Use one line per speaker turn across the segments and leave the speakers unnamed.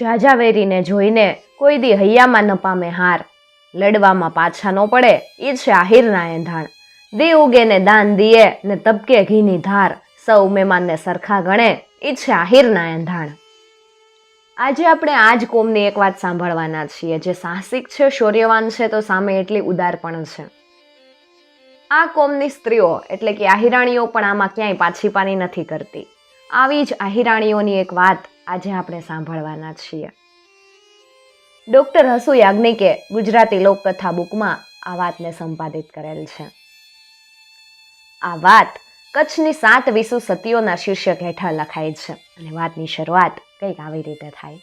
જાજાવેરીને જોઈને કોઈ દી હૈયામાં ન પામે હાર. લડવામાં પાછા ન પડે એ છે આહિરના એંધાણ. દી ઉગે ને દાન દીએ, ને તબકે ઘીની ધાર. સૌ મહેમાનને સરખા ગણે એ છે આહિરના એંધાણ. આજે આપણે આ જ કોમની એક વાત સાંભળવાના છીએ, જે સાહસિક છે, શૌર્યવાન છે, તો સામે એટલી ઉદાર પણ છે. આ કોમની સ્ત્રીઓ, એટલે કે આહિરાણીઓ પણ આમાં ક્યાંય પાછી પાની નથી કરતી. આવી જ આહિરાણીઓની એક વાત આજે આપણે સાંભળવાના છીએ. ડૉક્ટર હસુ યાજ્ઞિકે ગુજરાતી લોકકથા બુકમાં આ વાતને સંપાદિત કરેલ છે. આ વાત કચ્છની સાત વિસુ સતીઓના શીર્ષક હેઠળ લખાય છે અને વાતની શરૂઆત કંઈક આવી રીતે થાય.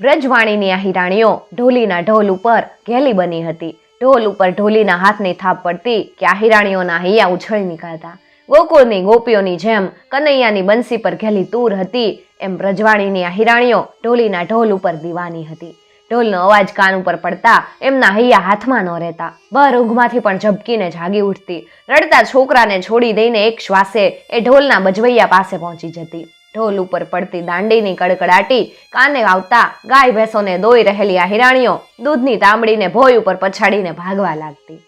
બ્રજવાણીની હિરાણીઓ ઢોલીના ઢોલ ઉપર ઘેલી બની હતી. ઢોલ ઉપર ઢોલીના હાથની થાપ પડતી કે આ હિરાણીઓના હૈયા ઉછળી નીકળતા. ગોકુળની ગોપીઓની જેમ કનૈયાની બંસી પર ઘેલી તૂર હતી, એમ રજવાણીની આ હિરાણીઓ ઢોલીના ઢોલ ઉપર દીવાની હતી. ઢોલનો અવાજ કાન ઉપર પડતા એમના હૈયા હાથમાં ન રહેતા. બર ઊંઘમાંથી પણ ઝબકીને જાગી ઉઠતી. રડતા છોકરાને છોડી દઈને એક શ્વાસે એ ઢોલના બજવૈયા પાસે પહોંચી જતી. ઢોલ ઉપર પડતી દાંડીની કડકડાટી કાને આવતા ગાય ભેંસોને દોઈ રહેલી આ હિરાણીઓ દૂધની તાંબડીને ભોય ઉપર પછાડીને ભાગવા લાગતી.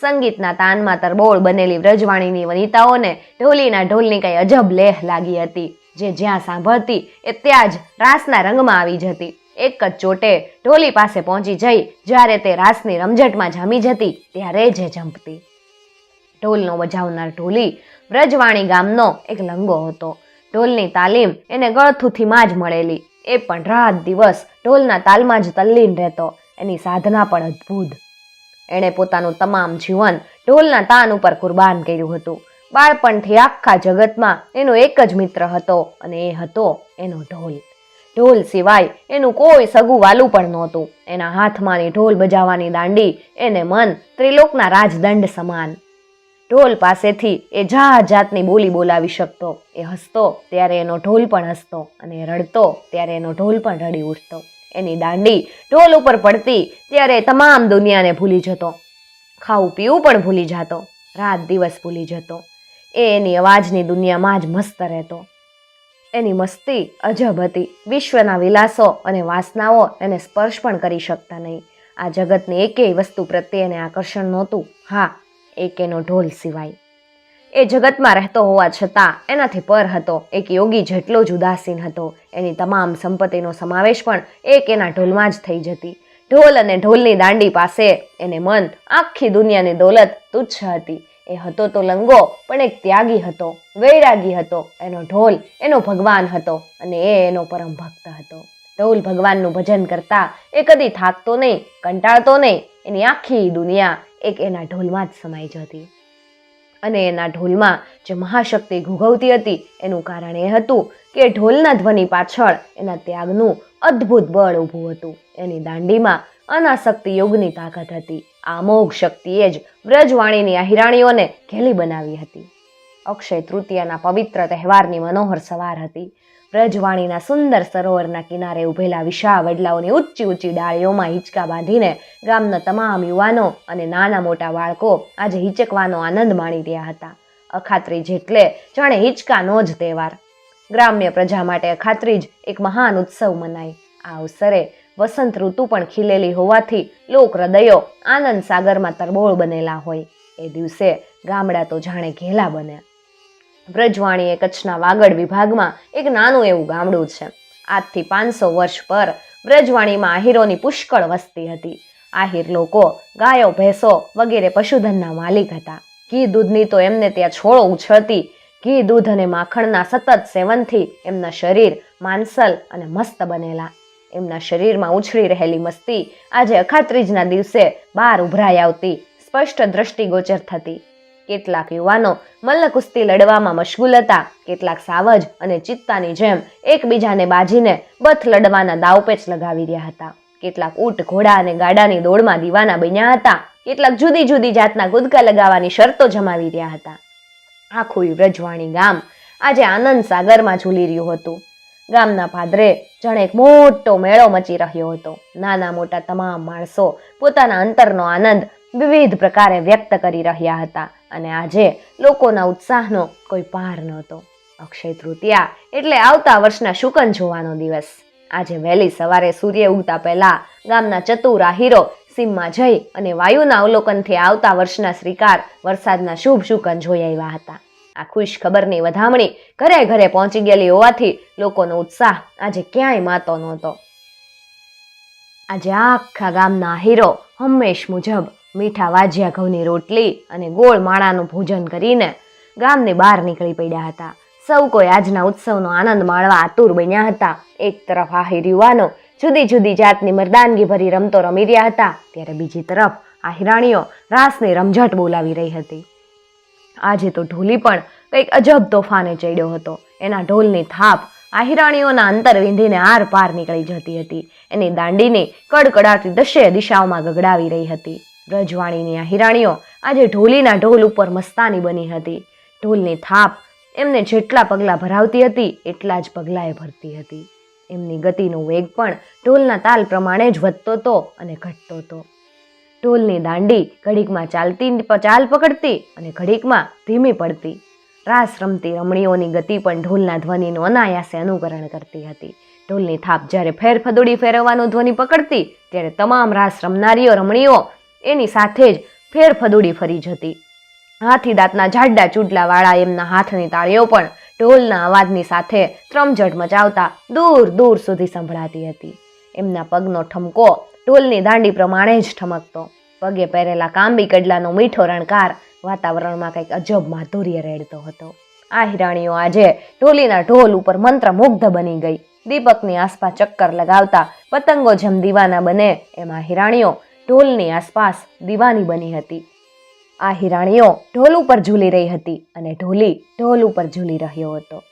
સંગીતના તાનમાં તરબોળ બનેલી વ્રજવાણીની વનિતાઓને ઢોલીના ઢોલની કંઈ અજબ લેહ લાગી હતી. જે જ્યાં સાંભળતી એ ત્યાં જ રાસના રંગમાં આવી જતી. એક જ ચોટે ઢોલી પાસે પહોંચી જઈ જ્યારે તે રાસની રમઝટમાં જામી જતી ત્યારે જ એ ઝંપતી ઢોલનો બજાવનાર ઢોલી વ્રજવાણી ગામનો એક લંગો હતો. ઢોલની તાલીમ એને ગળથુથીમાં જ મળેલી. એ પણ રાત દિવસ ઢોલના તાલમાં જ તલ્લીન રહેતો. એની સાધના પણ અદ્ભુત. એણે પોતાનું તમામ જીવન ઢોલના તાન ઉપર કુરબાન કર્યું હતું. બાળપણથી આખા જગતમાં એનો એક જ મિત્ર હતો અને એ હતો એનો ઢોલ. ઢોલ સિવાય એનું કોઈ સગું વાલું પણ નહોતું. એના હાથમાંની ઢોલ બજાવવાની દાંડી, એને મન ત્રિલોકના રાજદંડ સમાન. ઢોલ પાસેથી એ જાત જાતની બોલી બોલાવી શકતો. એ હસતો, ત્યારે એનો ઢોલ પણ હસતો અને રડતો, ત્યારે એનો ઢોલ પણ રડી ઉઠતો. એની દાંડી ઢોલ ઉપર પડતી ત્યારે તમામ દુનિયાને ભૂલી જતો. ખાવું પીવું પણ ભૂલી જતો. રાત દિવસ ભૂલી જતો. એ એની અવાજની દુનિયામાં જ મસ્ત રહેતો. એની મસ્તી અજબ હતી. વિશ્વના વિલાસો અને વાસનાઓ એને સ્પર્શ પણ કરી શકતા નહીં. આ જગતની એકેય વસ્તુ પ્રત્યે એને આકર્ષણ નહોતું. હા એક એનો ઢોલ સિવાય. એ જગતમાં રહેતો હોવા છતાં એનાથી પર હતો. એક યોગી જેટલો જ ઉદાસીન હતો. એની તમામ સંપત્તિનો સમાવેશ પણ એક એના ઢોલમાં જ થઈ જતી. ઢોલ અને ઢોલની દાંડી પાસે એને મન આખી દુનિયાની દોલત તુચ્છ હતી. એ હતો તો લંગો, પણ એક ત્યાગી હતો, વૈરાગી હતો. એનો ઢોલ એનો ભગવાન હતો અને એ એનો પરમ ભક્ત હતો. ઢોલ ભગવાનનું ભજન કરતા એ કદી થાકતો નહીં, કંટાળતો નહીં. એની આખી દુનિયા એક એના ઢોલમાં જ સમાઈ જતી. અને એના ઢોલમાં જે મહાશક્તિ ઘૂઘવતી હતી, એનું કારણ એ હતું કે ઢોલના ધ્વનિ પાછળ એના ત્યાગનું અદ્ભુત બળ ઊભું હતું. એની દાંડીમાં અનાસક્તિ યોગની તાકાત હતી. આ અમોઘ શક્તિએ જ વ્રજવાણીની આ ઘેલી બનાવી હતી. અક્ષય તૃતીયાના પવિત્ર તહેવારની મનોહર સવાર હતી. વ્રજવાણીના સુંદર સરોવરના કિનારે ઊભેલા વિશાળ વડલાઓની ઊંચી ઊંચી ડાળીઓમાં હિંચકા બાંધીને ગામના તમામ યુવાનો અને નાના મોટા બાળકો આજે હિંચકવાનો આનંદ માણી રહ્યા હતા. અખાત્રી જેટલે જાણે હિંચકાનો જ તહેવાર. ગ્રામ્ય પ્રજા માટે અખાત્રી જ એક મહાન ઉત્સવ મનાય. આ અવસરે વસંત ઋતુ પણ ખીલેલી હોવાથી લોક હૃદયો આનંદ સાગરમાં તરબોળ બનેલા હોય. એ દિવસે ગામડા તો જાણે ઘેલા બને. વ્રજવાણી એ કચ્છના વાગડ વિભાગમાં એક નાનું એવું ગામડું છે. આજથી પાંચસો વર્ષ પર વ્રજવાણીમાં આહિરોની પુષ્કળ વસ્તી હતી. આહિર લોકો, ગાયો, ભેંસો વગેરે પશુધનના માલિક હતા. ઘી દૂધની તો એમને ત્યાં છોડો ઉછળતી, ઘી દૂધ અને માખણના સતત સેવનથી એમના શરીર માનસલ અને મસ્ત બનેલા. એમના શરીરમાં ઉછળી રહેલી મસ્તી આજે અખાત્રીજના દિવસે બહાર ઉભરાઈ આવતી સ્પષ્ટ દ્રષ્ટિગોચર થતી. કેટલાક યુવાનો મલ્લ લડવામાં મશગુલ હતા. કેટલાક સાવજ અને ચિત્તાની જેમ એકબીજાને બાજીને બથ લડવાના દાવપેચ લગાવી રહ્યા હતા. કેટલાક ઊંટ, ઘોડા અને ગાડાની દોડમાં દીવાના બન્યા હતા. કેટલાક જુદી જુદી જાતના ગુદકા લગાવવાની શરતો જમાવી રહ્યા હતા. આખું વ્રજવાણી ગામ આજે આનંદ સાગરમાં ઝૂલી રહ્યું હતું. ગામના પાદરે જાણે એક મોટો મેળો મચી રહ્યો હતો. નાના મોટા તમામ માણસો પોતાના અંતરનો આનંદ વિવિધ પ્રકારે વ્યક્ત કરી રહ્યા હતા અને આજે લોકોના ઉત્સાહનો કોઈ પાર નહોતો. અક્ષય તૃતીયા એટલે આવતા વર્ષના શુકન જોવાનો દિવસ. આજે વહેલી સવારે સૂર્ય ઉગતા પહેલા ગામના ચતુરા હીરો સીમમાં જઈ અને વાયુના અવલોકનથી આવતા વર્ષના શ્રીકાર વરસાદના શુભ શુકન જોઈ આવ્યા હતા. આ ખુશ ખબરની વધામણી ઘરે ઘરે પહોંચી ગયેલી હોવાથી લોકોનો ઉત્સાહ આજે ક્યાંય માતો નહોતો. આજે આખા ગામના હીરો હંમેશ મુજબ મીઠા વાજિયા ઘઉંની રોટલી અને ગોળ માળાનું ભોજન કરીને ગામની બહાર નીકળી પડ્યા હતા. સૌ કોઈ આજના ઉત્સવનો આનંદ માણવા આતુર બન્યા હતા. એક તરફ આહિર યુવાનો જુદી જુદી જાતની મરદાનગી ભરી રમતો રમી રહ્યા હતા, ત્યારે બીજી તરફ આ હિરાણીઓ રાસની રમઝટ બોલાવી રહી હતી. આજે તો ઢોલી પણ કંઈક અજબ તોફાને ચડ્યો હતો. એના ઢોલની થાપ આ હિરાણીઓના અંતર વિંધીને આર પાર નીકળી જતી હતી. એની દાંડીને કડકડાટી દશે દિશાઓમાં ગગડાવી રહી હતી. રજવાણીની આ હિરાણીઓ આજે ઢોલીના ઢોલ ઉપર મસ્તાની બની હતી. ઢોલની થાપ એમને જેટલા પગલાં ભરાવતી હતી, એટલા જ પગલાંએ ભરતી હતી. એમની ગતિનો વેગ પણ ઢોલના તાલ પ્રમાણે જ વધતો હતો અને ઘટતો હતો. ઢોલની દાંડી ઘડીકમાં ચાલતી, ચાલ પકડતી અને ઘડીકમાં ધીમી પડતી. રાસ રમતી રમણીઓની ગતિ પણ ઢોલના ધ્વનિનું અનાયાસે અનુકરણ કરતી હતી. ઢોલની થાપ જ્યારે ફેરફદોડી ફેરવવાનું ધ્વનિ પકડતી, ત્યારે તમામ રાસ રમનારીઓ, રમણીઓ એની સાથે જ ફેરફદુડી ફરી જતી. હાથી દાંતના જાડા ચૂડલાવાળા એમના હાથની તાળીઓ પણ ઢોલના અવાજની સાથે ત્રમઝટ મચાવતા દૂર દૂર સુધી સંભળાતી હતી. એમના પગનો ઠમકો ઢોલની દાંડી પ્રમાણે જ ઠમકતો. પગે પહેરેલા કાંબી કડલાનો મીઠો રણકાર વાતાવરણમાં કંઈક અજબ માધુર્ય રેડતો હતો. આ હિરાણીઓ આજે ઢોલીના ઢોલ ઉપર મંત્રમુગ્ધ બની ગઈ. દીપકની આસપાસ ચક્કર લગાવતા પતંગો જેમ દીવાના બને એમાં હિરાણીઓ ઢોલની આસપાસ દીવાની બની હતી. આ હિરાણીઓ ઢોલ ઉપર ઝૂલી રહી હતી અને ઢોલી ઢોલ ઉપર ઝૂલી રહ્યો હતો.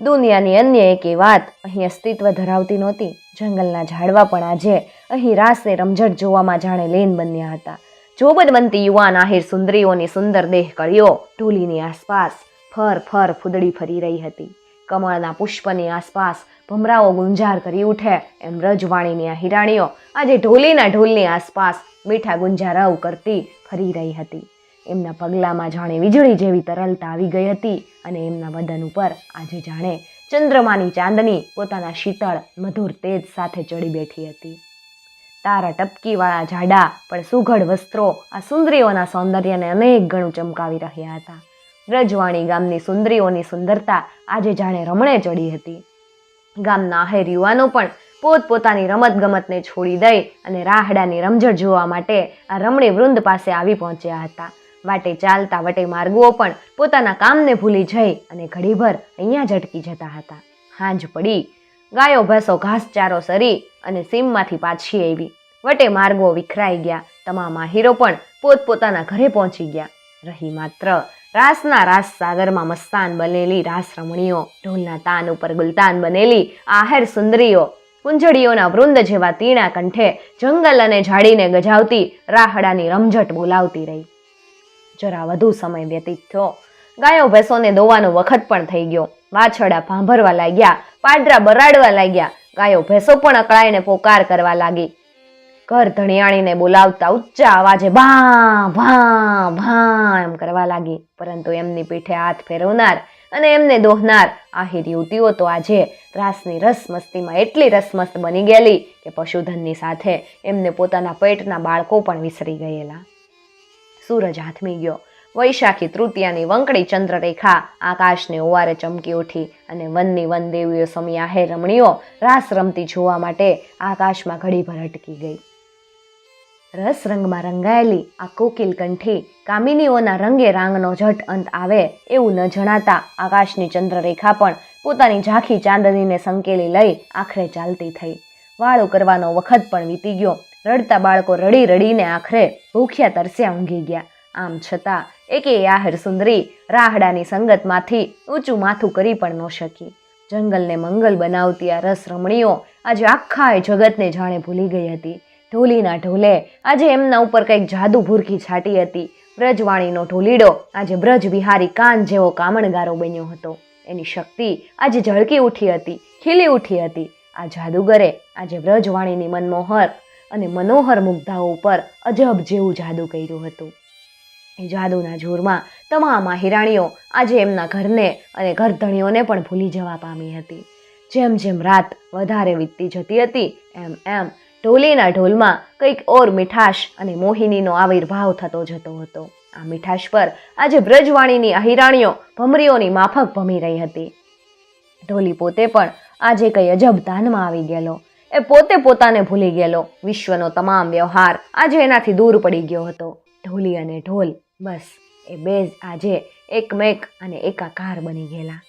દુનિયાની અન્ય એકે વાત અહીં અસ્તિત્વ ધરાવતી નહોતી. જંગલના ઝાડવા પણ આજે અહીં રાસને રમઝટ જોવામાં જાણે લેન બન્યા હતા. જોબન બનતી યુવાન આહિર સુંદરીઓની સુંદર દેહ કળીઓ ઢોલીની આસપાસ ફર ફર ફૂદડી ફરી રહી હતી. કમળના પુષ્પની આસપાસ ભમરાઓ ગુંજાર કરી ઉઠે એમ રજવાણીની આ હિરાણીઓ આજે ઢોલીના ઢોલની આસપાસ મીઠા ગુંજારાવ કરતી ફરી રહી હતી. એમના પગલામાં જાણે વીજળી જેવી તરલતા આવી ગઈ હતી અને એમના બદન ઉપર આજે જાણે ચંદ્રમાની ચાંદની પોતાના શીતળ, મધુર તેજ સાથે ચડી બેઠી હતી. તારા ટપકીવાળા જાડા પણ સુઘડ વસ્ત્રો આ સુંદરીઓના સૌંદર્યને અનેક ગણું ચમકાવી રહ્યા હતા. રજવાણી ગામની સુંદરીઓની સુંદરતા આજે જાણે રમણે ચડી હતી. ગામના આહેર યુવાનો પણ પોતપોતાની રમત ગમતને છોડી દઈ અને રાહડાની રમઝટ જોવા માટે આ રમણી વૃંદ પાસે આવી પહોંચ્યા હતા. વાટે ચાલતા વટે માર્ગો પણ પોતાના કામને ભૂલી જઈ અને ઘડીભર અહીંયા ઝટકી જતા હતા. હાંજ પડી, ગાયો, ભેંસો, ઘાસચારો સરી અને સીમમાંથી પાછી આવી. વટે માર્ગો વિખરાઈ ગયા. તમામ આહીરો પણ પોતપોતાના ઘરે પહોંચી ગયા. રહી માત્ર રાસના રાસ સાગરમાં મસ્તાન બનેલી રાસ રમણીઓ ઢોલના તાન ઉપર ગુલતાન બનેલી આહેર સુંદરીઓ કુંજળીઓના વૃંદ જેવા તીણા કંઠે જંગલ અને ઝાડીને ગજાવતી રાહડાની રમઝટ બોલાવતી રહી. જરા વધુ સમય વ્યતીત થયો. ગાયો ભેંસોને દોવાનો વખત પણ થઈ ગયો. વાછડા ભાંભરવા લાગ્યા, પાડરા બરાડવા લાગ્યા. ગાયો ભેંસો પણ અકળાઈને પોકાર કરવા લાગી. ઘર ધણિયાણીને બોલાવતા ઊંચા અવાજે ભા ભા ભા એમ કરવા લાગી. પરંતુ એમની પીઠે હાથ ફેરવનાર અને એમને દોહનાર આહિર યુવતીઓ તો આજે રાસની રસમસ્તીમાં એટલી રસમસ્ત બની ગયેલી કે પશુધનની સાથે એમને પોતાના પેટના બાળકો પણ વિસરી ગયેલા. સૂરજ હાથમી ગયો. વૈશાખી તૃતીયાની વંકડી ચંદ્રરેખા આકાશને ઓવારે ચમકી ઉઠી અને વનની વન દેવીઓ સમી આહે રમણીઓ રાસ રમતી જોવા માટે આકાશમાં ઘડીભર અટકી ગઈ. રસ રંગમાં રંગાયેલી આ કોકિલ કંઠી કામિનીઓના રંગે રાંગનો જટ અંત આવે એવું ન જણાતા આકાશની ચંદ્રરેખા પણ પોતાની ઝાંખી ચાંદનીને સંકેલી લઈ આખરે ચાલતી થઈ. વાળું કરવાનો વખત પણ વીતી ગયો. રડતા બાળકો રડી રડીને આખરે ભૂખ્યા તરસ્યા ઊંઘી ગયા. આમ છતાં એકે આહર સુંદરી રાહડાની સંગતમાંથી ઊંચું માથું કરી પણ ન શકી. જંગલને મંગલ બનાવતી આ રસ રમણીઓ આજે આખા જગતને જાણે ભૂલી ગઈ હતી. ઢોલીના ઢોલે. આજે એમના ઉપર કંઈક જાદુ ભૂરકી છાટી હતી. બ્રજવાણીનો ઢોલીડો આજે બ્રજ કાન જેવો કામણગારો બન્યો હતો. એની શક્તિ આજે ઝળકી ઉઠી હતી, ખીલી ઉઠી હતી. આ જાદુગરે આજે બ્રજવાણીની મનમોહર અને મનોહર મુગ્ધાઓ ઉપર અજબ જેવું જાદુ કર્યું હતું. એ જાદુના જોરમાં તમામ આ હિરાણીઓ આજે એમના ઘરને અને ઘરધણીઓને પણ ભૂલી જવા પામી હતી. જેમ જેમ રાત વધારે વીતતી જતી હતી, એમ એમ ઢોલીના ઢોલમાં કંઈક ઓર મીઠાશ અને મોહિનીનો આવિર્ભાવ થતો જતો હતો. આ મીઠાશ પર આજે બ્રજવાણીની અહિરાણીઓ ભમરીઓની માફક ભમી રહી હતી. ઢોલી પોતે પણ આજે કંઈ અજબ ધાનમાં આવી ગયેલો. એ પોતે પોતાને ભૂલી ગયેલો. વિશ્વનો તમામ વ્યવહાર આજે એનાથી દૂર પડી ગયો હતો. ઢોલી અને ઢોલ બસ, એ બે આજે એકમેક અને એકાકાર બની ગયેલા.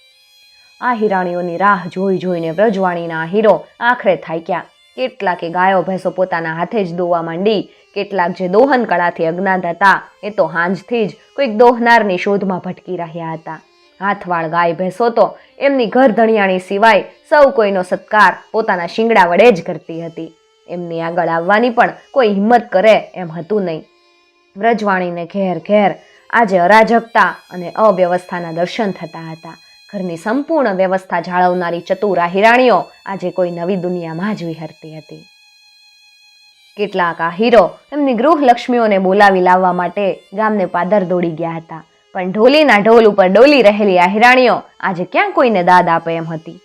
આ હિરાણીઓની રાહ જોઈ જોઈને વ્રજવાણીના હીરો આખરે થાક્યા. કેટલાકે ગાયો ભેંસો પોતાના હાથે જ દોવા માંડી, કેટલાક જે દોહન કળાથી અજ્ઞાત હતા, એ તો હાંજથી જ કોઈક દોહનારની શોધમાં ભટકી રહ્યા હતા. હાથવાળ ગાય ભેંસો તો એમની ઘર ધણિયાણી સિવાય સૌ કોઈનો સત્કાર પોતાના શિંગડા વડે જ કરતી હતી. એમની આગળ આવવાની પણ કોઈ હિંમત કરે એમ હતું નહીં. વ્રજવાણીને ઘેર ઘેર આજે અરાજકતા અને અવ્યવસ્થાના દર્શન થતા હતા. ઘરની સંપૂર્ણ વ્યવસ્થા જાળવનારી ચતુરા હિરાણીઓ આજે કોઈ નવી દુનિયામાં જ વિહરતી હતી. કેટલાક આ એમની ગૃહલક્ષ્મીઓને બોલાવી લાવવા માટે ગામને પાદર દોડી ગયા હતા, પણ ઢોલીના ઢોલ ઉપર ડોલી રહેલી આ હિરાણીઓ આજે ક્યાં કોઈને દાદ આપે એમ હતી.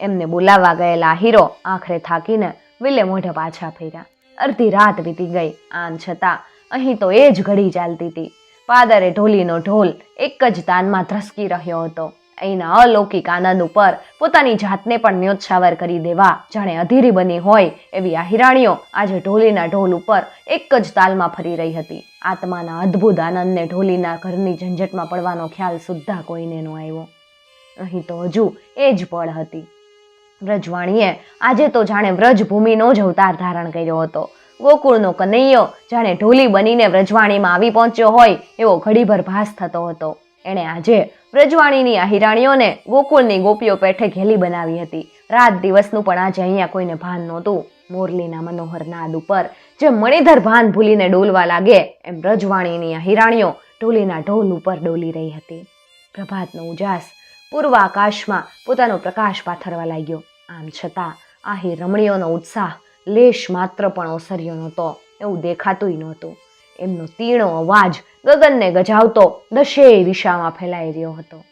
એમને બોલાવવા ગયેલા હીરો આખરે થાકીને વિલે મોઢે પાછા ફર્યા. અડધી રાત વીતી ગઈ, આમ છતાં અહીં તો એ જ ઘડી ચાલતી હતી. પાદરે ઢોલીનો ઢોલ એક જ તાનમાં ધ્રસકી રહ્યો હતો. અહીંના અલૌકિક આનંદ ઉપર પોતાની જાતને પણ ન્યોછાવર કરી દેવા જાણે અધીરી બની હોય એવી આ હિરાણીઓ આજે ઢોલીના ઢોલ ઉપર એક જ તાલમાં ફરી રહી હતી. આત્માના અદ્ભુત આનંદને ઢોલીના ઘરની ઝંઝટમાં પડવાનો ખ્યાલ સુદ્ધા કોઈને નો આવ્યો. અહીં તો હજુ એ જ પળ હતી. વ્રજવાણીએ આજે તો જાણે વ્રજભૂમિનો જ અવતાર ધારણ કર્યો હતો. ગોકુળનો કનૈયો જાણે ઢોલી બનીને વ્રજવાણીમાં આવી પહોંચ્યો હોય એવો ઘડીભર ભાસ થતો હતો. એણે આજે વ્રજવાણીની આ હિરાણીઓને ગોકુળની ગોપીઓ પેઠે ઘેલી બનાવી હતી. રાત દિવસનું પણ આજે અહીંયા કોઈને ભાન નહોતું. મોરલીના મનોહર નાદ ઉપર જે મણિધર ભાન ભૂલીને ડોલવા લાગે, એમ બ્રજવાણીની આ હિરાણીઓ ઢોલીના ઢોલ ઉપર ડોલી રહી હતી. પ્રભાતનો ઉજાસ પૂર્વ આકાશમાં પોતાનો પ્રકાશ પાથરવા લાગ્યો. આમ છતાં આ હિ રમણીઓનો ઉત્સાહ, લેશ માત્ર પણ ઓસર્યો નહોતો. એવું દેખાતુંય નહોતું. એમનો તીણો, અવાજ ગગનને ગજાવતો દશેય દિશામાં ફેલાઈ રહ્યો હતો.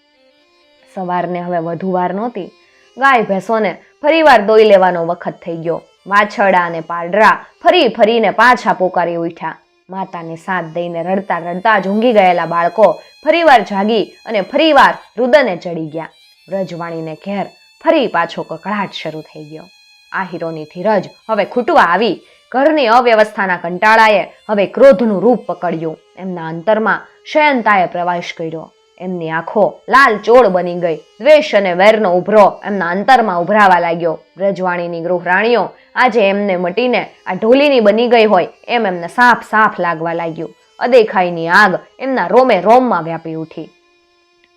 સવારને હવે વધુ વાર નહોતી. ગાય ભેંસોને ફરીવાર દોઈ લેવાનો વખત થઈ ગયો. વાછરડા અને પારડરા ફરી ફરીને પાછા પોકારી ઉઠ્યા. માતાને સાથ દઈને રડતા રડતા ઝૂંઘી ગયેલા બાળકો ફરીવાર જાગી અને ફરીવાર રુદને ચડી ગયા. વ્રજવાણીને ઘેર ફરી પાછો કકળાટ શરૂ થઈ ગયો. આ હીરોની ધીરજ હવે ખૂટવા આવી. ઘરની અવ્યવસ્થાના કંટાળાએ હવે ક્રોધનું રૂપ પકડ્યું. એમના અંતરમાં શયનતાએ પ્રવાસ કર્યો. એમની આંખો લાલ ચોળ બની ગઈ. દ્વેષ અને વેરનો ઉભરો એમના અંતરમાં ઉભરાવા લાગ્યો. વ્રજવાણીની ગૃહરાણીઓ આજે એમને મટીને આ ઢોલીની બની ગઈ હોય એમ એમને સાફ સાફ લાગવા લાગ્યું. અદેખાઈની આગ એમના રોમે રોમમાં વ્યાપી ઉઠી.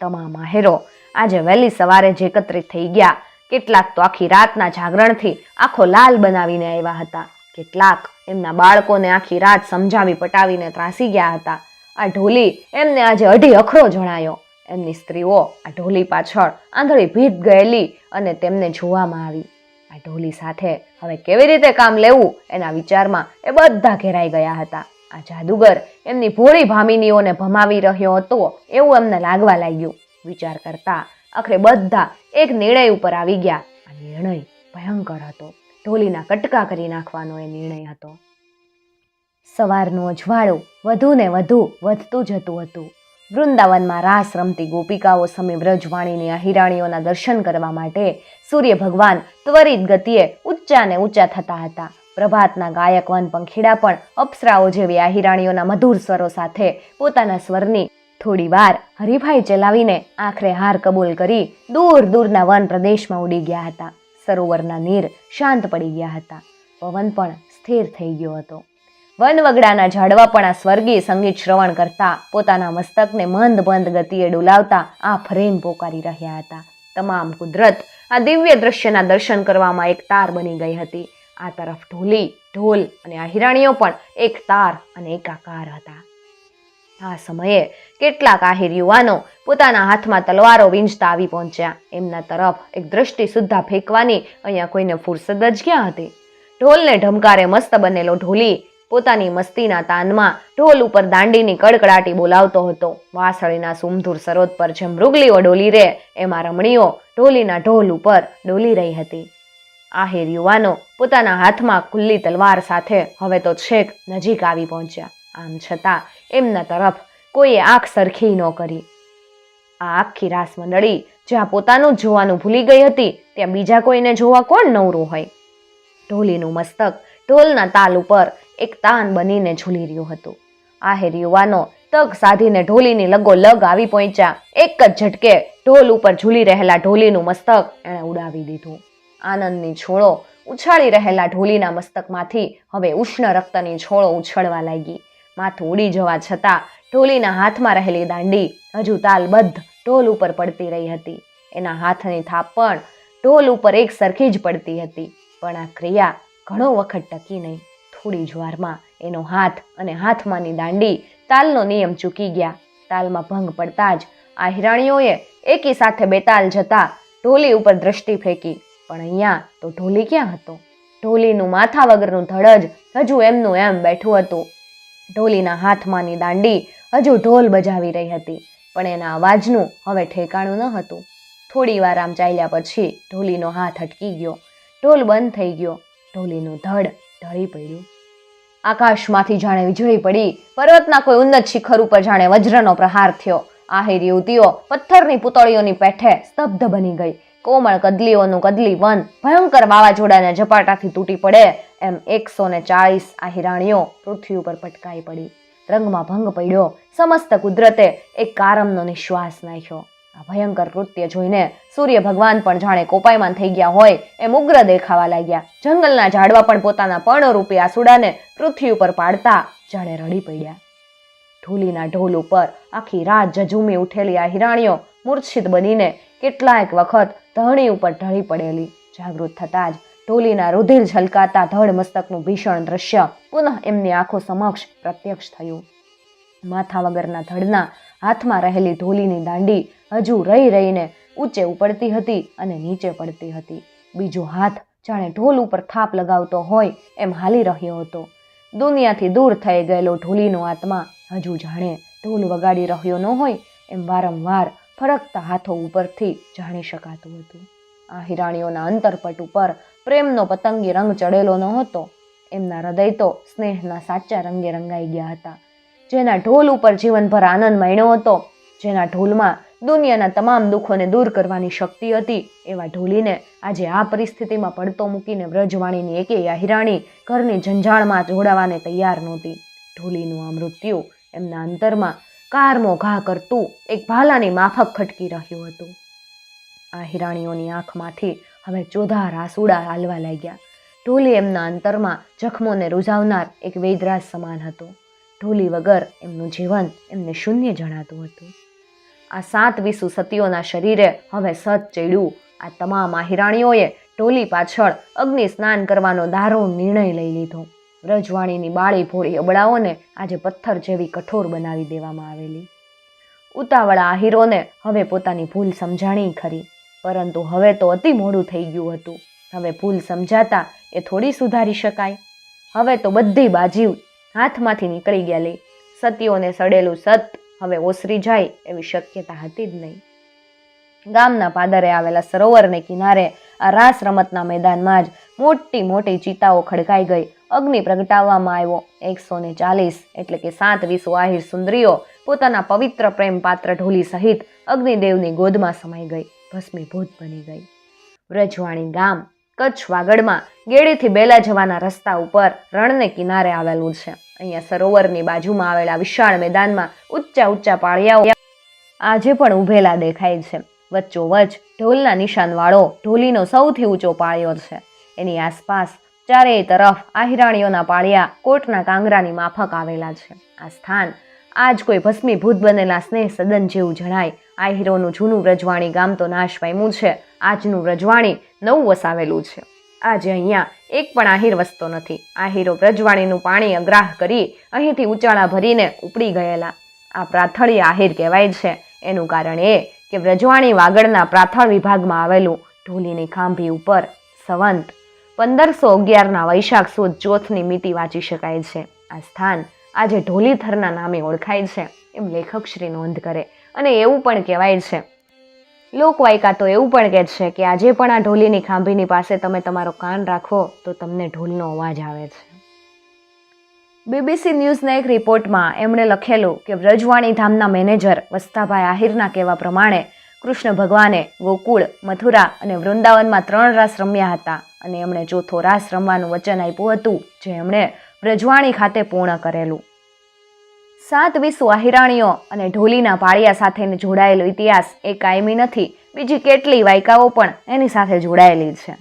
તમામ આહેરો આજે વહેલી સવારે જ એકત્રિત થઈ ગયા. કેટલાક તો આખી રાતના જાગરણથી આખો લાલ બનાવીને આવ્યા હતા. કેટલાક એમના બાળકોને આખી રાત સમજાવી પટાવીને ત્રાસી ગયા હતા. આ ઢોલી એમને આજે અઢી અખરો જણાયો. એમની સ્ત્રીઓ આ ઢોલી પાછળ આંધળી ભીત ગયેલી અને તેમને જોવામાં આવી આ ઢોલી સાથે હવે કેવી રીતે કામ લેવું એના વિચારમાં એ બધા ઘેરાઈ ગયા હતા. આ જાદુગર એમની ભોળી ભામિનીઓને ભમાવી રહ્યો હતો એવું એમને લાગવા લાગ્યું. વિચાર કરતા આખરે બધા એક નિર્ણય ઉપર આવી ગયા. આ નિર્ણય ભયંકર હતો. ઢોલીના કટકા કરી નાખવાનો એ નિર્ણય હતો. સવારનું અજવાળું વધુ ને વધુ વધતું જતું હતું. વૃંદાવનમાં રાસ રમતી ગોપિકાઓ સમે વ્રજવાણીની આ હિરાણીઓના દર્શન કરવા માટે સૂર્ય ભગવાન ત્વરિત ગતિએ ઊંચા ને ઊંચા થતા હતા. પ્રભાતના ગાયકવાન પંખીડા પણ અપ્સરાઓ જેવી આ હિરાણીઓના મધુર સ્વરો સાથે પોતાના સ્વરની થોડી વાર હરીફાઈ ચલાવીને આખરે હાર કબૂલ કરી દૂર દૂરના વન પ્રદેશમાં ઉડી ગયા હતા. સરોવરના નીર શાંત પડી ગયા હતા. પવન પણ સ્થિર થઈ ગયો હતો. વનવગડાના ઝાડવા પણ આ સ્વર્ગીય સંગીત શ્રવણ કરતા પોતાના મસ્તકને મંદ મંદ ગતિએ ડોલાવતા આ ફરેન પોકારી રહ્યા હતા. તમામ કુદરત આ દિવ્ય દ્રશ્યના દર્શન કરવામાં એક તાર બની ગઈ હતી. આ તરફ ઢોલી, ઢોલ અને આ હિરાણીઓ પણ એક તાર અને એકાકાર હતા. આ સમયે કેટલાક આહિર યુવાનો પોતાના હાથમાં તલવારો વીંજતા આવી પહોંચ્યા. એમના તરફ એક દ્રષ્ટિ સુદ્ધા ફેંકવાની અહીંયા કોઈને ફુરસદ જ ક્યાં હતી? ઢોલને ઢમકારે મસ્ત બનેલો ઢોલી પોતાની મસ્તીના તાનમાં ઢોલ ઉપર દાંડીની કડકડાટી બોલાવતો હતો. વાસળીના સુમધુર સરોદ પર જેમ મૃગલીઓ ડોલી રે, એમાં રમણીઓ ઢોલીના ઢોલ ઉપર ડોલી રહી હતી. આહિર યુવાનો પોતાના હાથમાં ખુલ્લી તલવાર સાથે હવે તો છેક નજીક આવી પહોંચ્યા. આમ છતાં એમના તરફ કોઈએ આંખ સરખી ન કરી. આ આખી રાસ મંડળી જ્યાં પોતાનું જોવાનું ભૂલી ગઈ હતી, ત્યાં બીજા કોઈને જોવા કોણ નવરું હોય? ઢોલીનું મસ્તક ઢોલના તાલ ઉપર એક તાન બનીને ઝૂલી રહ્યું હતું. આહેર યુવાનો તક સાધીને ઢોલીની લગો લગ આવી પહોંચ્યા. એક જ ઝટકે ઢોલ ઉપર ઝૂલી રહેલા ઢોલીનું મસ્તક એણે ઉડાવી દીધું. આનંદની છોળો ઉછાળી રહેલા ઢોલીના મસ્તકમાંથી હવે ઉષ્ણ રક્તની છોળો ઉછળવા લાગી. માથું ઉડી જવા છતાં ઢોલીના હાથમાં રહેલી દાંડી હજુ તાલબદ્ધ ઢોલ ઉપર પડતી રહી હતી. એના હાથની થાપ પણ ઢોલ ઉપર એક સરખી જ પડતી હતી. પણ આ ક્રિયા ઘણો વખત ટકી નહીં. થોડી જ વારમાં એનો હાથ અને હાથમાંની દાંડી તાલનો નિયમ ચૂકી ગયા. તાલમાં ભંગ પડતા જ આ હિરાણીઓએ એકી સાથે બેતાલ જતા ઢોલી ઉપર દ્રષ્ટિ ફેંકી. પણ અહીંયા તો ઢોલી ક્યાં હતો? ઢોલીનું માથા વગરનું ધડ જ હજુ એમનું એમ બેઠું હતું. ઢોલીના હાથમાંની દાંડી હજુ ઢોલ બજાવી રહી હતી, પણ એના અવાજનું હવે ઠેકાણું ન હતું. થોડી વાર આમ ચાલ્યા પછી ઢોલીનો હાથ અટકી ગયો. ઢોલ બંધ થઈ ગયો. ઢોલીનું ધડ ઢળી પડ્યું. આકાશમાંથી જાણે વીજળી પડી. પર્વતના કોઈ ઉન્નત શિખર ઉપર જાણે વજ્રનો પ્રહાર થયો. આહિર યુવતીઓ પથ્થરની પુતળીઓની પેઠે સ્તબ્ધ બની ગઈ. કોમળ કદલીઓનું કદલી વન ભયંકર વાવાઝોડાના ઝપાટાથી તૂટી પડે એમ એકસો ને ચાળીસ આ હિરાણીઓ પૃથ્વી ઉપર પટકાઈ પડી. રંગમાં ભંગ પડ્યો. સમસ્ત કુદરતે એક કારમનો નિશ્વાસ નાખ્યો. આ ભયંકર કૃત્ય જોઈને સૂર્ય ભગવાન પણ જાણે કોપાયમાન થઈ ગયા હોય એમ ઉગ્ર દેખાવા લાગ્યા. જંગલના ઝાડવા પણ પોતાના પર્ણરૂપી આસુડાને પૃથ્વી ઉપર પાડતા જાણે રડી પડ્યા. ઢોલીના ઢોલ ઉપર આખી રાત જજુમી ઉઠેલી આ હિરાણીઓ મૂર્છિત બનીને કેટલાક વખત ધરણી ઉપર ઢળી પડેલી. જાગૃત થતાં જ ઢોલીના રુધિર ઝલકાતા ધડ મસ્તકનું ભીષણ દ્રશ્ય પુનઃ એમની આંખો સમક્ષ પ્રત્યક્ષ થયું. માથા વગરના ધડના હાથમાં રહેલી ઢોલીની દાંડી હજુ રહી રહીને ઊંચે ઉપડતી હતી અને નીચે પડતી હતી. બીજો હાથ જાણે ઢોલ ઉપર થાપ લગાવતો હોય એમ હાલી રહ્યો હતો. દુનિયાથી દૂર થઈ ગયેલો ઢોલીનો આત્મા હજુ જાણે ઢોલ વગાડી રહ્યો ન હોય એમ વારંવાર ફરકતા હાથો ઉપરથી જાણી શકાતું હતું. આ હિરાણીઓના અંતરપટ ઉપર પ્રેમનો પતંગી રંગ ચડેલો ન હતો એમના હૃદય તો સ્નેહના સાચા રંગે રંગાઈ ગયા હતા. જેના ઢોલ ઉપર જીવનભર આનંદ માણ્યો હતો, જેના ઢોલમાં દુનિયાના તમામ દુઃખોને દૂર કરવાની શક્તિ હતી, એવા ઢોલીને આજે આ પરિસ્થિતિમાં પડતો મૂકીને વ્રજવાણીની એકેય હિરાણી ઘરની ઝંઝાળમાં જોડાવાને તૈયાર નહોતી. ઢોલીનું આ મૃત્યુ એમના અંતરમાં કારમો ઘા કરતું એક ભાલાની માફક ખટકી રહ્યું હતું. આ હિરાણીઓની આંખમાંથી હવે ચોધાર આસુડા હાલવા લાગ્યા. ઢોલી એમના અંતરમાં જખમોને રૂઝાવનાર એક વેદરાજ સમાન હતો. ઢોલી વગર એમનું જીવન એમને શૂન્ય જણાતું હતું. આ સાત વિસુ સતીઓના શરીરે હવે સત ચડ્યું. આ તમામ આ હિરાણીઓએ ઢોલી પાછળ અગ્નિ સ્નાન કરવાનો દારૂણ નિર્ણય લઈ લીધો. વ્રજવાણીની બાળી ભોળી અબળાઓને આજે પથ્થર જેવી કઠોર બનાવી દેવામાં આવેલી. ઉતાવળા આહીરોને હવે પોતાની ભૂલ સમજાણી ખરી, પરંતુ હવે તો અતિ મોડું થઈ ગયું હતું. હવે ભૂલ સમજાતા એ થોડી સુધારી શકાય. હવે તો બધી બાજી હાથમાંથી નીકળી ગયેલી. સતીઓને સડેલું સત હવે ઓસરી જાય એવી શક્યતા હતી જ નહીં. ગામના પાદરે આવેલા સરોવરને કિનારે આ રાસ રમતના મેદાનમાં જ મોટી મોટી ચિતાઓ ખડકાઈ ગઈ. અગ્નિ પ્રગટાવવામાં આવ્યો. એકસો ને ચાલીસ એટલે કે સાત વીસ આહિર સુંદરીઓ પોતાના પવિત્ર પ્રેમ પાત્ર ઢોલી સહિત અગ્નિદેવની ગોદમાં સમાઈ ગઈ. ભસ્મીભૂત બની ગઈ. વ્રજવાણી ગામ, કચ્છ વાગડમાં ગેડીથી બેલા જવાના રસ્તા ઉપર રણને કિનારે આવેલું છે. અહીંયા સરોવરની બાજુમાં આવેલા વિશાળ મેદાનમાં ઊંચા ઊંચા પાળિયાઓ આજે પણ ઊભેલા દેખાય છે. વચ્ચોવચ ઢોલના નિશાનવાળો ઢોલીનો સૌથી ઊંચો પાળ્યો છે. એની આસપાસ ચારેય તરફ આહિરાણીઓના પાળિયા કોટના કાંગરાની માફક આવેલા છે. આ સ્થાન આજ કોઈ ભસ્મીભૂત બનેલા સ્નેહ સદન જેવું જણાય. આહિરોનું જૂનું વ્રજવાણી ગામ તો નાશ પામ્યું છે. આજનું વ્રજવાણી નવું વસાવેલું છે. આજે અહીંયા એક પણ આહિર વસતો નથી. આહિરો વ્રજવાણીનું પાણી અગ્રાહ કરી અહીંથી ઉચાળા ભરીને ઉપડી ગયેલા. આ પ્રાથળી આહિર કહેવાય છે. એનું કારણ એ કે વ્રજવાણી વાગડના પ્રાથળ વિભાગમાં આવેલું ઢોલીની ખાંભી ઉપર સંવંત પંદરસો અગિયારના વૈશાખ સુદ ચોથની મિતિ વાંચી શકાય છે. આ સ્થાન આજે ઢોલીથરના નામે ઓળખાય છે, એમ લેખક શ્રી નોંધ કરે અને એવું પણ કહેવાય છે. લોકવાયકા તો એવું પણ કહે છે કે આજે પણ આ ઢોલીની ખાંભીની પાસે તમે તમારો કાન રાખો તો તમને ઢોલનો અવાજ આવે છે. બીબીસી ન્યૂઝના એક રિપોર્ટમાં એમણે લખેલું કે વ્રજવાણી ધામના મેનેજર વસ્તાભાઈ આહિરના કહેવા પ્રમાણે કૃષ્ણ ભગવાને ગોકુળ, મથુરા અને વૃંદાવનમાં ત્રણ રાસ રમ્યા હતા. અને એમણે ચોથો રાસ રમવાનું વચન આપ્યું હતું, જે એમણે વ્રજવાણી ખાતે પૂર્ણ કરેલું. સાત વિશ્વ આહિરાણીઓ અને ઢોલીના પાળિયા સાથે જોડાયેલો ઇતિહાસ એ કાયમી નથી, બીજી કેટલી વાયકાઓ પણ એની સાથે જોડાયેલી છે.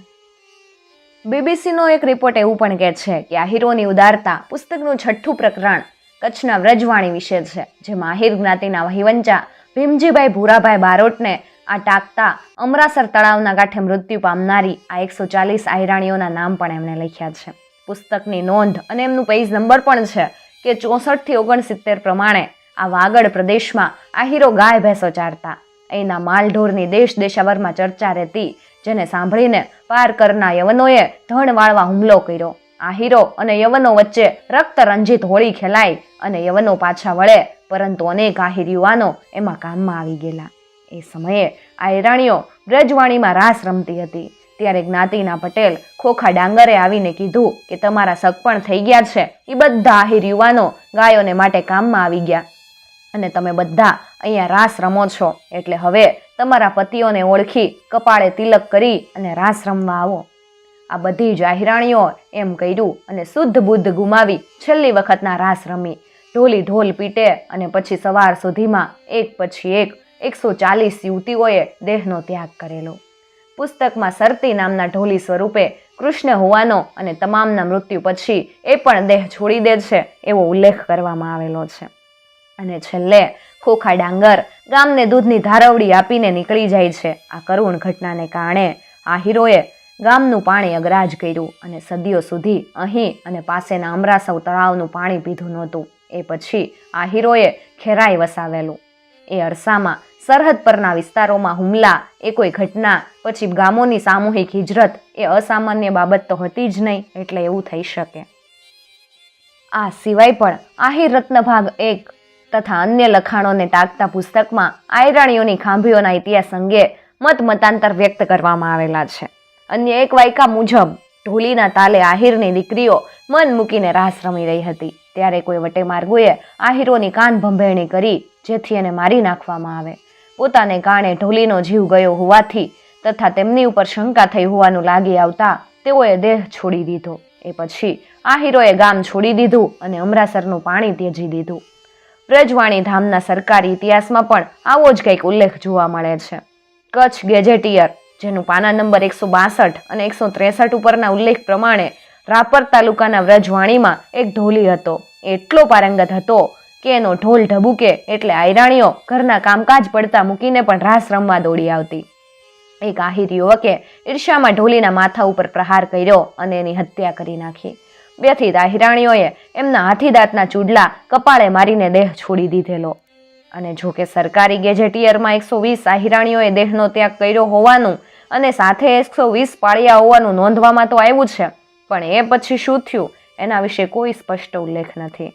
બીબીસીનો એક રિપોર્ટ એવું પણ કહે છે કે આહિરોની ઉદારતા પુસ્તકનું છઠ્ઠું પ્રકરણ કચ્છના વ્રજવાણી વિશે છે, જેમાં આહિર જ્ઞાતિના વહીવંચા ભીમજીભાઈ ભૂરાભાઈ બારોટને આ ટાંકતા અમરાસર તળાવના કાંઠે મૃત્યુ પામનારી આ એકસો ચાલીસ આહિરાણીઓના નામ પણ એમણે લખ્યા છે. પુસ્તકની નોંધ અને એમનું પેજ નંબર પણ છે કે ચોસઠથી ઓગણસિત્તેર પ્રમાણે આ વાગડ પ્રદેશમાં આહિરો ગાય ભેંસો ચારતા. એના માલઢોરની દેશ દેશાવરમાં ચર્ચા રહેતી, જેને સાંભળીને પાર કરના યવનોએ ધણ વાળવા હુમલો કર્યો. આહિરો અને યવનો વચ્ચે રક્ત રંજિત હોળી ખેલાઈ અને યવનો પાછા વળે, પરંતુ અનેક આહિર યુવાનો એમાં કામમાં આવી ગયેલા. એ સમયે આ હિરાણીઓ બ્રજવાણીમાં રાસ રમતી હતી. ત્યારે જ્ઞાતિના પટેલ ખોખા ડાંગરે આવીને કીધું કે તમારા સગપણ થઈ ગયા છે. એ બધા આહિર યુવાનો ગાયોને માટે કામમાં આવી ગયા. અને તમે બધા અહીંયા રાસ રમો છો. એટલે હવે તમારા પતિઓને ઓળખી કપાળે તિલક કરી અને રાસ રમવા આવો. આ બધી જ આહિરાણીઓ એમ કર્યું અને શુદ્ધ બુદ્ધ ગુમાવી છેલ્લી વખતના રાસ રમી. ઢોલી ઢોલ પીટે અને પછી સવાર સુધીમાં એક પછી એક એકસો ચાલીસ યુવતીઓએ દેહનો ત્યાગ કરેલો. પુસ્તકમાં સરતી નામના ઢોલી સ્વરૂપે કૃષ્ણ હોવાનો અને તમામના મૃત્યુ પછી એ પણ દેહ છોડી દે છે એવો ઉલ્લેખ કરવામાં આવેલો છે. અને છેલ્લે ખોખા ડાંગર ગામને દૂધની ધારવડી આપીને નીકળી જાય છે. આ કરુણ ઘટનાને કારણે આ હીરોએ ગામનું પાણી અગરાજ કર્યું અને સદીઓ સુધી અહીં અને પાસેના અમરાસવ તળાવનું પાણી પીધું નહોતું. એ પછી આ હીરોએ ખેરાઈ વસાવેલું. એ અરસામાં સરહદ પરના વિસ્તારોમાં હુમલા, એ કોઈ ઘટના, પછી ગામોની સામૂહિક હિજરત, એ અસામાન્ય બાબત તો હતી જ નહીં, એટલે એવું થઈ શકે. આ સિવાય પણ આહિર રત્નભાગ એક તથા અન્ય લખાણોને ટાંકતા પુસ્તકમાં આયરાણીઓની ખાંભીઓના ઇતિહાસ અંગે મત મતાંતર વ્યક્ત કરવામાં આવેલા છે. અન્ય એક વાયકા મુજબ, ઢોલીના તાલે આહિરની દીકરીઓ મન મૂકીને રાસ રમી રહી હતી. ત્યારે કોઈ વટે માર્ગોએ આહિરોની કાન ભંભેરણી કરી જેથી એને મારી નાખવામાં આવે. પોતાને કારણે ઢોલીનો જીવ ગયો હોવાથી તથા તેમની ઉપર શંકા થઈ હોવાનું લાગી આવતા તેઓએ દેહ છોડી દીધો. એ પછી આ હીરોએ ગામ છોડી દીધું અને અમરાસરનું પાણી ત્યજી દીધું. બ્રજવાણી ધામના સરકારી ઇતિહાસમાં પણ આવો જ કંઈક ઉલ્લેખ જોવા મળે છે. કચ્છ ગેજેટિયર, જેનું પાના નંબર એકસો બાસઠ અને એકસો ત્રેસઠ ઉપરના ઉલ્લેખ પ્રમાણે રાપર તાલુકાના વ્રજવાણીમાં એક ઢોલી હતો. એટલો પારંગત હતો કે એનો ઢોલ ઢબુકે એટલે આયરાણીઓ ઘરના કામકાજ પડતા મૂકીને પણ રાસ રમવા દોડી આવતી. એક આહિર યુવકે ઈર્ષામાં ઢોલીના માથા ઉપર પ્રહાર કર્યો અને એની હત્યા કરી નાખી. બેથી આહિરાણીઓએ એમના હાથીદાંતના ચૂડલા કપાળે મારીને દેહ છોડી દીધેલો. અને જો કે સરકારી ગેજેટિયરમાં એકસો વીસ આહિરાણીઓએ દેહનો ત્યાગ કર્યો હોવાનું અને સાથે એકસો વીસ પાળિયા હોવાનું નોંધવામાં તો આવ્યું છે, પણ એ પછી શું થયું? એના વિશે કોઈ સ્પષ્ટ ઉલ્લેખ નથી.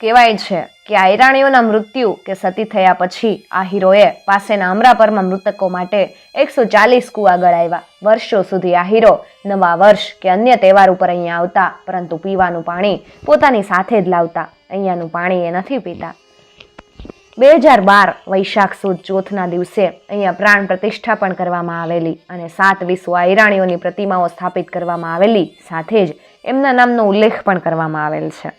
કહેવાય છે કે આયરાણીઓના મૃત્યુ કે સતી થયા પછી આ હીરોએ પાસેના અમરાપરમાં મૃતકો માટે એકસો ચાલીસ કુવા ગળાવ્યા. વર્ષો સુધી આ હીરો નવા વર્ષ કે અન્ય તહેવાર ઉપર અહીંયા આવતા, પરંતુ પીવાનું પાણી પોતાની સાથે જ લાવતા. અહીંયાનું પાણી એ નથી પીતા. બે હજાર બાર વૈશાખ સુદ ચોથના દિવસે અહીંયા પ્રાણ પ્રતિષ્ઠા પણ કરવામાં આવેલી અને સાત વિશ્વ આયરાણીઓની પ્રતિમાઓ સ્થાપિત કરવામાં આવેલી સાથે જ એમના નામનો ઉલ્લેખ પણ કરવામાં આવેલ છે.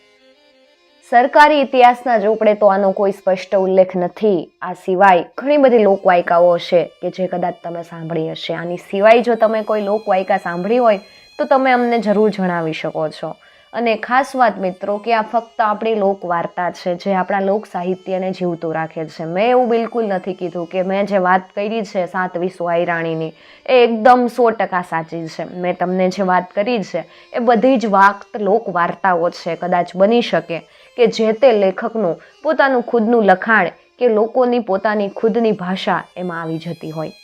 સરકારી ઇતિહાસના ચોપડે તો આનો કોઈ સ્પષ્ટ ઉલ્લેખ નથી. આ સિવાય ઘણી બધી લોકવાયકાઓ હશે કે જે કદાચ તમે સાંભળી હશે. આની સિવાય જો તમે કોઈ લોકવાયકા સાંભળી હોય, તો તમે અમને જરૂર જણાવી શકો છો. અને ખાસ વાત મિત્રો કે આ ફક્ત આપણી લોકવાર્તા છે, જે આપણા લોક સાહિત્યને જીવતું રાખે છે. મેં એવું બિલકુલ નથી કીધું કે મેં જે વાત કરી છે સાત વિશ્વ આયરાણીની એ એકદમ સો ટકા સાચી છે. મેં તમને જે વાત કરી છે, એ બધી જ વાત લોકવાર્તાઓ છે, કદાચ બની શકે. કે જે તે લેખકનું, પોતાનું ખુદનું લખાણ કે લોકોની પોતાની ખુદની ભાષા એમાં આવી જતી હોય.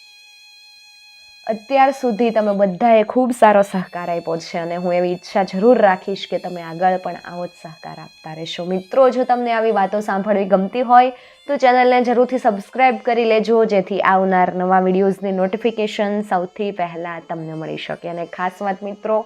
અત્યાર સુધી તમે બધાએ ખૂબ સારો સહકાર આપ્યો છે અને હું એવી ઈચ્છા જરૂર રાખીશ કે તમે આગળ પણ આવો જ સહકાર આપતા રહેશો. મિત્રો, જો તમને આવી વાતો સાંભળવી ગમતી હોય, તો ચેનલને જરૂરથી સબસ્ક્રાઇબ કરી લેજો, જેથી આવનાર નવા વિડીયોઝની નોટિફિકેશન સૌથી પહેલાં તમને મળી શકે. અને ખાસ વાત, મિત્રો